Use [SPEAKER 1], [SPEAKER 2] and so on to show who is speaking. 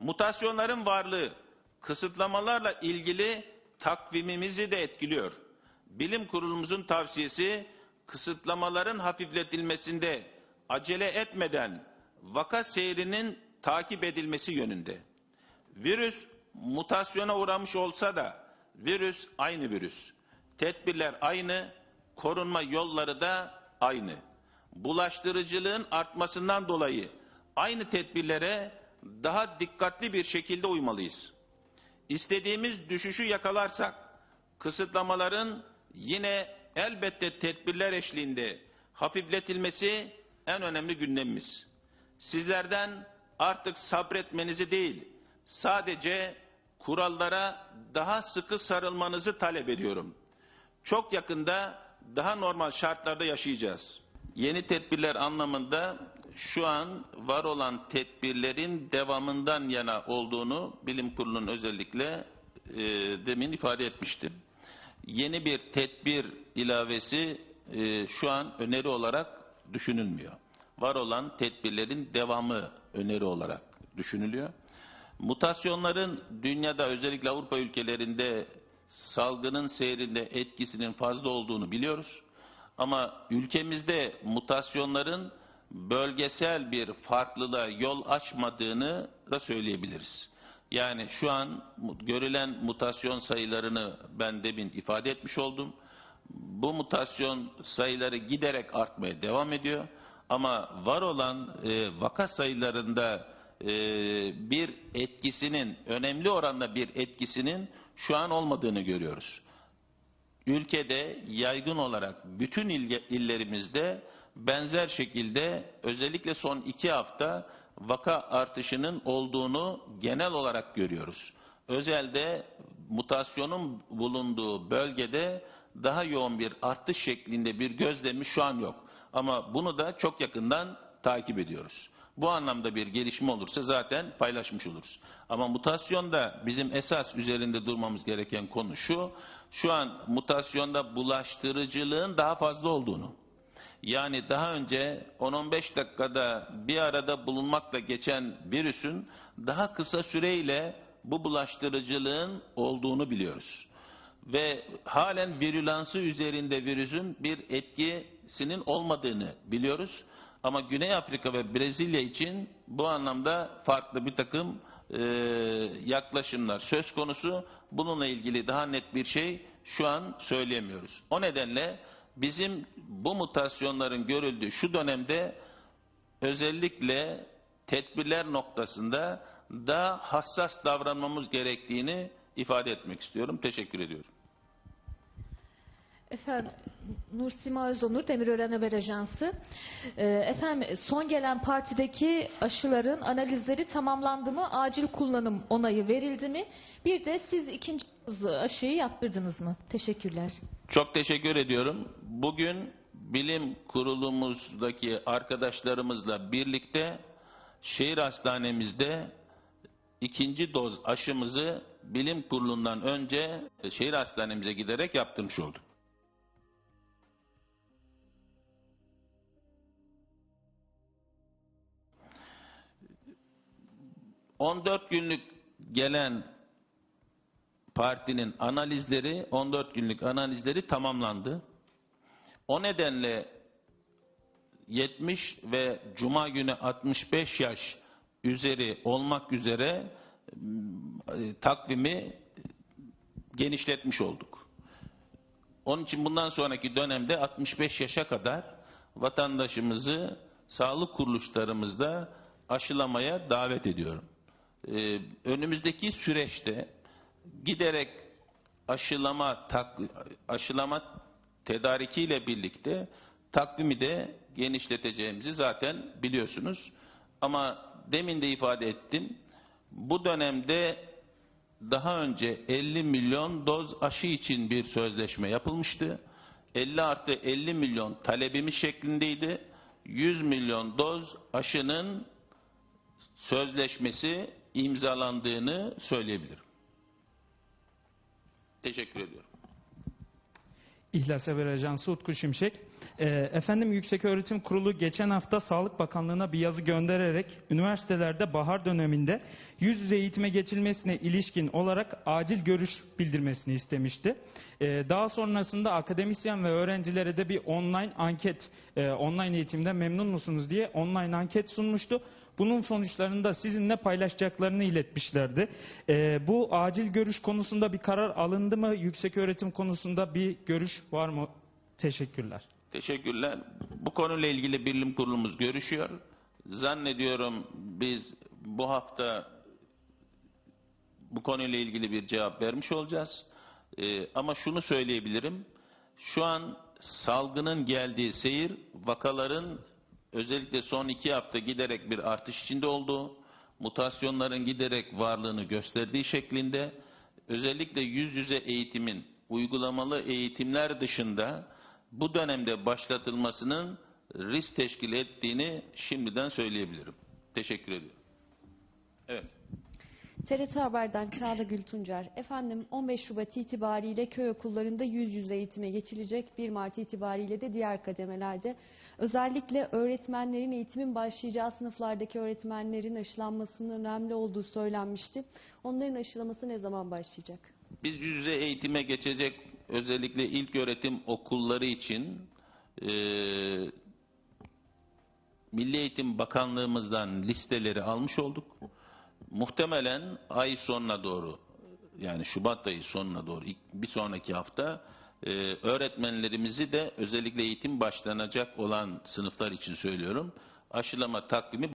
[SPEAKER 1] Mutasyonların varlığı kısıtlamalarla ilgili takvimimizi de etkiliyor. Bilim kurulumuzun tavsiyesi kısıtlamaların hafifletilmesinde acele etmeden vaka seyrinin takip edilmesi yönünde. Virüs mutasyona uğramış olsa da virüs aynı virüs. Tedbirler aynı, korunma yolları da aynı. Bulaştırıcılığın artmasından dolayı aynı tedbirlere daha dikkatli bir şekilde uymalıyız. İstediğimiz düşüşü yakalarsak kısıtlamaların yine elbette tedbirler eşliğinde hafifletilmesi en önemli gündemimiz. Sizlerden artık sabretmenizi değil, sadece kurallara daha sıkı sarılmanızı talep ediyorum. Çok yakında daha normal şartlarda yaşayacağız. Yeni tedbirler anlamında şu an var olan tedbirlerin devamından yana olduğunu bilim kurulunun özellikle e, demin ifade etmiştim. Yeni bir tedbir ilavesi e, şu an öneri olarak düşünülmüyor. Var olan tedbirlerin devamı öneri olarak düşünülüyor. Mutasyonların dünyada özellikle Avrupa ülkelerinde salgının seyrinde etkisinin fazla olduğunu biliyoruz. Ama ülkemizde mutasyonların bölgesel bir farklılığa yol açmadığını da söyleyebiliriz. Yani şu an görülen mutasyon sayılarını ben demin ifade etmiş oldum. Bu mutasyon sayıları giderek artmaya devam ediyor. Ama var olan e, vaka sayılarında e, bir etkisinin, önemli oranda bir etkisinin şu an olmadığını görüyoruz. Ülkede yaygın olarak bütün illerimizde benzer şekilde özellikle son iki hafta vaka artışının olduğunu genel olarak görüyoruz. Özelde mutasyonun bulunduğu bölgede daha yoğun bir artış şeklinde bir gözlemi şu an yok. Ama bunu da çok yakından takip ediyoruz. Bu anlamda bir gelişme olursa zaten paylaşmış oluruz. Ama mutasyonda bizim esas üzerinde durmamız gereken konu şu. Şu an mutasyonda bulaştırıcılığın daha fazla olduğunu. Yani daha önce 10-15 dakikada bir arada bulunmakla geçen virüsün daha kısa süreyle bu bulaştırıcılığın olduğunu biliyoruz. Ve halen virülansı üzerinde virüsün bir etkisinin olmadığını biliyoruz. Ama Güney Afrika ve Brezilya için bu anlamda farklı bir takım e, yaklaşımlar söz konusu. Bununla ilgili daha net bir şey şu an söyleyemiyoruz. O nedenle bizim bu mutasyonların görüldüğü şu dönemde özellikle tedbirler noktasında daha hassas davranmamız gerektiğini ifade etmek istiyorum. Teşekkür ediyorum.
[SPEAKER 2] Efendim Nursima Özonur Demirören Haber Ajansı. Ee, efendim son gelen partideki aşıların analizleri tamamlandı mı? Acil kullanım onayı verildi mi? Bir de siz ikinci aşıyı yaptırdınız mı? Teşekkürler.
[SPEAKER 1] Çok teşekkür ediyorum. Bugün bilim kurulumuzdaki arkadaşlarımızla birlikte şehir hastanemizde ikinci doz aşımızı bilim kurulundan önce şehir hastanemize giderek yaptırmış olduk. 14 günlük gelen partinin analizleri 14 günlük analizleri tamamlandı. O nedenle 70 ve cuma günü 65 yaş üzeri olmak üzere e, takvimi genişletmiş olduk. Onun için bundan sonraki dönemde 65 yaşa kadar vatandaşımızı sağlık kuruluşlarımızda aşılamaya davet ediyorum. Ee, önümüzdeki süreçte giderek aşılama tak, aşılama tedarikiyle birlikte takvimi de genişleteceğimizi zaten biliyorsunuz. Ama demin de ifade ettim. Bu dönemde daha önce 50 milyon doz aşı için bir sözleşme yapılmıştı. 50 artı 50 milyon talebimiz şeklindeydi. 100 milyon doz aşının sözleşmesi imzalandığını söyleyebilirim. Teşekkür ediyorum.
[SPEAKER 3] İhlas Haber Ajansı Utku Şimşek. Ee, efendim Yükseköğretim Kurulu geçen hafta Sağlık Bakanlığı'na bir yazı göndererek üniversitelerde bahar döneminde yüz yüze eğitime geçilmesine ilişkin olarak acil görüş bildirmesini istemişti. Ee, daha sonrasında akademisyen ve öğrencilere de bir online anket, e, online eğitimden memnun musunuz diye online anket sunmuştu. Bunun sonuçlarında sizinle paylaşacaklarını iletmişlerdi. Ee, bu acil görüş konusunda bir karar alındı mı? Yüksek öğretim konusunda bir görüş var mı? Teşekkürler.
[SPEAKER 1] Teşekkürler. Bu konuyla ilgili bilim kurulumuz görüşüyor. Zannediyorum biz bu hafta bu konuyla ilgili bir cevap vermiş olacağız. Ee, ama şunu söyleyebilirim. Şu an salgının geldiği seyir vakaların özellikle son iki hafta giderek bir artış içinde olduğu, mutasyonların giderek varlığını gösterdiği şeklinde özellikle yüz yüze eğitimin uygulamalı eğitimler dışında bu dönemde başlatılmasının risk teşkil ettiğini şimdiden söyleyebilirim. Teşekkür ediyorum. Evet.
[SPEAKER 4] TRT Haber'den Çağla Gül Tuncer. Efendim 15 Şubat itibariyle köy okullarında yüz yüze eğitime geçilecek. 1 Mart itibariyle de diğer kademelerde. Özellikle öğretmenlerin eğitimin başlayacağı sınıflardaki öğretmenlerin aşılanmasının önemli olduğu söylenmişti. Onların aşılaması ne zaman başlayacak?
[SPEAKER 1] Biz yüz yüze eğitime geçecek özellikle ilk öğretim okulları için eee Milli Eğitim Bakanlığımızdan listeleri almış olduk. Muhtemelen ay sonuna doğru yani Şubat ayı sonuna doğru bir sonraki hafta eee, öğretmenlerimizi de özellikle eğitim başlanacak olan sınıflar için söylüyorum aşılama takvimi